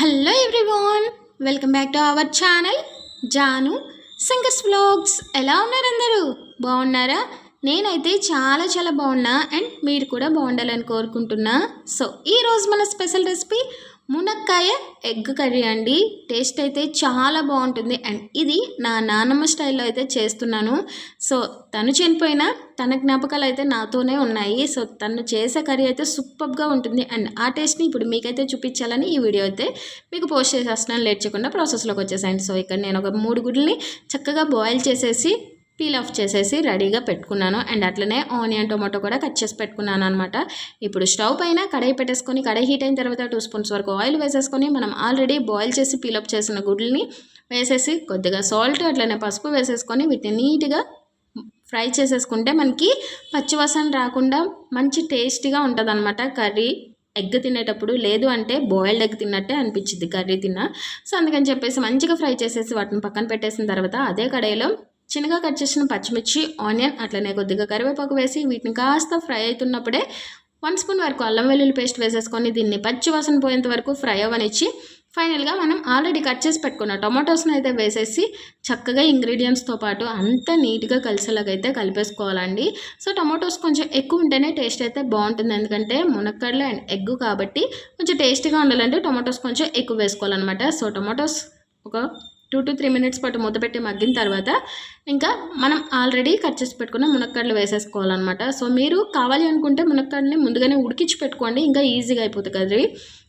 Hello everyone welcome back to our channel Janu singers vlogs ఎలా ఉన్నారు అందరూ? బాగున్నారా? నేనైతే చాలా చాలా బాగున్నా అండ్ మీరు కూడా బాగుండాలని కోరుకుంటున్నా. సో ఈరోజు మన స్పెషల్ రెసిపీ మునక్కాయ ఎగ్ కర్రీ అండి. టేస్ట్ అయితే చాలా బాగుంటుంది. అండ్ ఇది నా నానమ్మ స్టైల్లో అయితే చేస్తున్నాను. సో తను చనిపోయినా తన జ్ఞాపకాలు అయితే నాతోనే ఉన్నాయి. సో తను చేసే కర్రీ అయితే సూపర్గా ఉంటుంది. అండ్ ఆ టేస్ట్ని ఇప్పుడు మీకైతే చూపించాలని ఈ వీడియో అయితే మీకు పోస్ట్ చేసేస్తున్నాను. లేట్ చేయకుండా ప్రాసెస్లోకి వచ్చేసాయండి. సో ఇక్కడ నేను ఒక మూడు గుడ్లని చక్కగా బాయిల్ చేసేసి పీల్ ఆఫ్ చేసేసి రెడీగా పెట్టుకున్నాను. అండ్ అట్లనే ఆనియన్ టొమాటో కూడా కట్ చేసి పెట్టుకున్నాను అనమాట ఇప్పుడు స్టవ్ పైన కడాయి పెట్టేసుకొని కడాయి హీట్ అయిన తర్వాత టూ స్పూన్స్ వరకు ఆయిల్ వేసేసుకొని మనం ఆల్రెడీ బాయిల్ చేసి పీల్ ఆఫ్ చేసిన గుడ్లని వేసేసి కొద్దిగా సాల్ట్ అట్లనే పసుపు వేసేసుకొని వీటిని నీట్గా ఫ్రై చేసేసుకుంటే మనకి పచ్చివాసన రాకుండా మంచి టేస్టీగా ఉంటుంది అనమాట కర్రీ ఎగ్ తినేటప్పుడు లేదు అంటే బాయిల్డ్ ఎగ్ తిన్నట్టే అనిపించింది కర్రీ తిన్నా. సో అందుకని చెప్పేసి మంచిగా ఫ్రై చేసేసి వాటిని పక్కన పెట్టేసిన తర్వాత అదే కడాయిలో చిన్నగా కట్ చేసిన పచ్చిమిర్చి ఆనియన్ అట్లనే కొద్దిగా కరివేపాకు వేసి వీటిని కాస్త ఫ్రై అవుతున్నప్పుడే వన్ స్పూన్ వరకు అల్లం వెల్లుల్లి పేస్ట్ వేసేసుకొని దీన్ని పచ్చి వాసన పోయేంత వరకు ఫ్రై అవ్వనిచ్చి ఫైనల్గా మనం ఆల్రెడీ కట్ చేసి పెట్టుకున్న టొమాటోస్ని అయితే వేసేసి చక్కగా ఇంగ్రీడియంట్స్తో పాటు అంత నీట్గా కలిసేలాగైతే కలిపేసుకోవాలండి. సో టొమాటోస్ కొంచెం ఎక్కువ ఉంటేనే టేస్ట్ అయితే బాగుంటుంది. ఎందుకంటే మునక్కడలు అండ్ ఎగ్ కాబట్టి కొంచెం టేస్టీగా ఉండాలంటే టొమాటోస్ కొంచెం ఎక్కువ వేసుకోవాలన్నమాట. సో టొమాటోస్ ఒక టూ టు త్రీ మినిట్స్ పాటు మూత పెట్టి మగ్గిన తర్వాత ఇంకా మనం ఆల్రెడీ కట్ చేసి పెట్టుకున్న మునక్కాడలు వేసేసుకోవాలన్నమాట. సో మీరు కావాలి అనుకుంటే మునక్కాడని ముందుగానే ఉడికించి పెట్టుకోండి. ఇంకా ఈజీగా అయిపోతుంది కర్రీ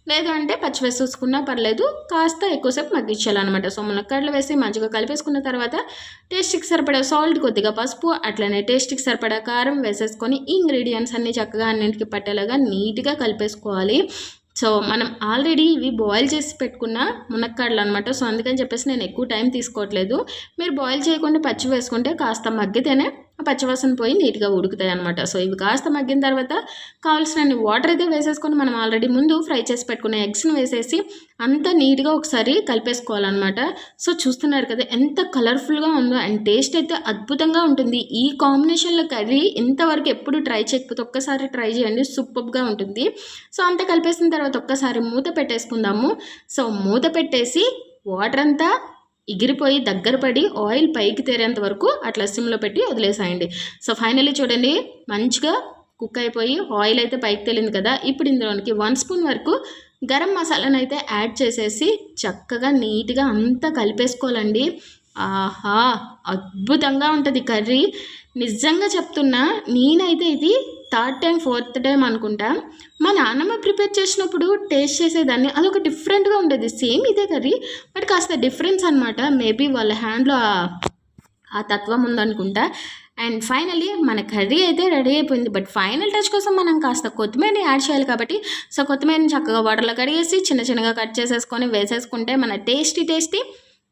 లేదు అంటే పచ్చి వేసేసుకున్నా పర్లేదు కాస్త ఎక్కువసేపు మగ్గించాలన్నమాట. సో మునక్కాడలు వేసి మంచిగా కలిపేసుకున్న తర్వాత టేస్ట్కి సరిపడా సాల్ట్ కొద్దిగా పసుపు అట్లనే టేస్ట్కి సరిపడా కారం వేసేసుకొని ఇంగ్రీడియంట్స్ అన్నీ చక్కగా అన్నింటికి పట్టేలాగా నీట్గా కలిపేసుకోవాలి. సో మనం ఆల్రెడీ ఇవి బాయిల్ చేసి పెట్టుకున్న మునక్కాడలు అనమాట సో అందుకని చెప్పేసి నేను ఎక్కువ టైం తీసుకోవట్లేదు. మీరు బాయిల్ చేయకుండా పచ్చి వేసుకుంటే కాస్త మగ్గితేనే పచ్చివాసన పోయి నీట్గా ఉడుకుతాయి అనమాట సో ఇవి కాస్త మగ్గిన తర్వాత కావాల్సిన వాటర్ అయితే వేసేసుకొని మనం ఆల్రెడీ ముందు ఫ్రై చేసి పెట్టుకున్న ఎగ్స్ని వేసేసి అంత నీట్గా ఒకసారి కలిపేసుకోవాలన్నమాట. సో చూస్తున్నారు కదా ఎంత కలర్ఫుల్గా ఉందో అండ్ టేస్ట్ అయితే అద్భుతంగా ఉంటుంది. ఈ కాంబినేషన్లో కర్రీ ఇంతవరకు ఎప్పుడు ట్రై చేయకపోతే ఒక్కసారి ట్రై చేయండి. సూపర్గా ఉంటుంది. సో అంతా కలిపేసిన తర్వాత ఒక్కసారి మూత పెట్టేసుకుందాము. సో మూత పెట్టేసి వాటర్ అంతా ఎగిరిపోయి దగ్గర పడి ఆయిల్ పైకి తేరేంత వరకు అట్లా సిమ్లో పెట్టి వదిలేసాయండి. సో ఫైనల్లీ చూడండి మంచిగా కుక్ అయిపోయి ఆయిల్ అయితే పైకి తేలింది కదా ఇప్పుడు ఇందులోనికి వన్ స్పూన్ వరకు గరం మసాలాను అయితే యాడ్ చేసేసి చక్కగా నీట్గా అంతా కలిపేసుకోవాలండి. ఆహా అద్భుతంగా ఉంటుంది కర్రీ. నిజంగా చెప్తున్నా నేనైతే ఇది థర్డ్ టైం ఫోర్త్ టైం అనుకుంటా మా నాన్నమ్మ ప్రిపేర్ చేసినప్పుడు టేస్ట్ చేసేదాన్ని అదొక డిఫరెంట్గా ఉండేది. సేమ్ ఇదే కర్రీ బట్ కాస్త డిఫరెన్స్ అనమాట మేబీ వాళ్ళ హ్యాండ్లో ఆ తత్వం ఉందనుకుంటా. అండ్ ఫైనలీ మన కర్రీ అయితే రెడీ అయిపోయింది. బట్ ఫైనల్ టచ్ కోసం మనం కాస్త కొత్తిమీరని యాడ్ చేయాలి కాబట్టి సో కొత్తిమీరని చక్కగా వాటర్లో కడిగేసి చిన్న చిన్నగా కట్ చేసేసుకొని వేసేసుకుంటే మన టేస్టీ టేస్టీ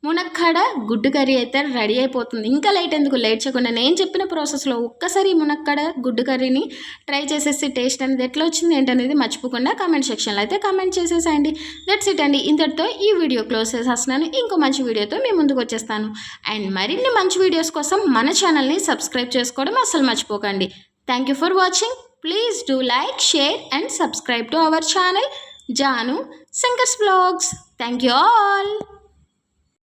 మునక్కాడ గుడ్డు కర్రీ అయితే రెడీ అయిపోతుంది. ఇంకా లేట్ ఎందుకు? లేట్ చేయకుండా నేను చెప్పిన ప్రాసెస్లో ఒక్కసారి మునక్కాడ గుడ్డు కర్రీని ట్రై చేసేసి టేస్ట్ అనేది ఎట్లా వచ్చింది ఏంటనేది మర్చిపోకుండా కామెంట్ సెక్షన్లో అయితే కామెంట్ చేసేసేయండి. దట్స్ ఇట్ అండి. ఇంతటితో ఈ వీడియో క్లోజ్ చేసేస్తున్నాను. ఇంకో మంచి వీడియోతో మీ ముందుకు వచ్చేస్తాను. అండ్ మరిన్ని మంచి వీడియోస్ కోసం మన ఛానల్ని సబ్స్క్రైబ్ చేసుకోవడం అసలు మర్చిపోకండి. Thank you for watching please do like share and subscribe to our channel Janu singers blogs thank you all